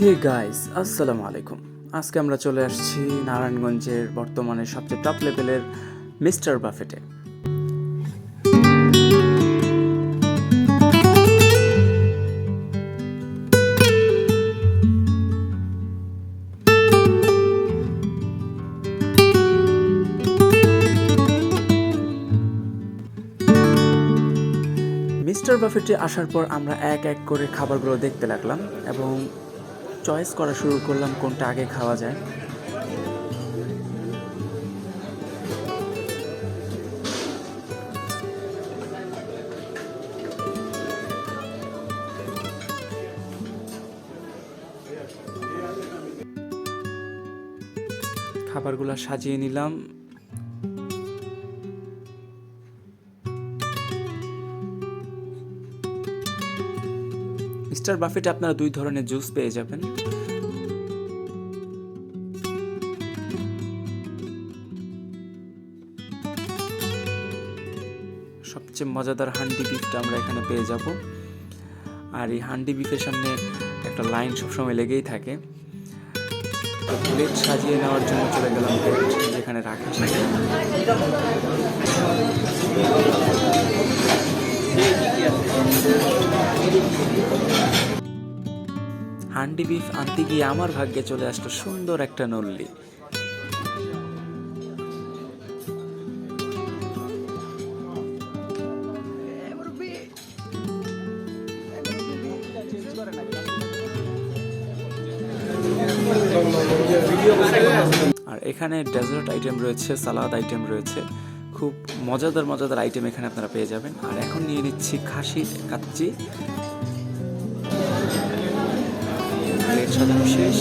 Hey guys আসসালামু আলাইকুম। আজকে আমরা চলে আসছি নারায়ণগঞ্জের বর্তমানে সবচেয়ে টপ লেভেলের মিস্টার বাফেটে মিস্টার বাফেটে আসার পর আমরা এক এক করে খাবারগুলো দেখতে লাগলাম এবং চয়েস করা শুরু করলাম কোনটা আগে খাওয়া যায়। খাবারগুলো সাজিয়ে নিলাম। মিস্টার বাফেটে আপনারা দুই ধরনের জুস পেয়ে যাবেন। সবচেয়ে মজাদার হান্ডি বিফটা আমরা এখানে পেয়ে যাব। আর এই হান্ডি বিফের সামনে একটা লাইন সবসময় লেগেই থাকে। প্লেট সাজিয়ে নেওয়ার জন্য চলে গেলাম যেখানে রাখা থাকে। হান্ডি বিফ আনতে গিয়ে আমার ভাগ্যে চলে আসলো সুন্দর একটা নল্লি। আর এখানে ডেজার্ট আইটেম রয়েছে, সালাদ আইটেম রয়েছে। খুব মজাদার মজাদার আইটেম এখানে আপনারা পেয়ে যাবেন। আর এখন নিয়ে নিচ্ছি খাসির কাচ্চি। শেষ।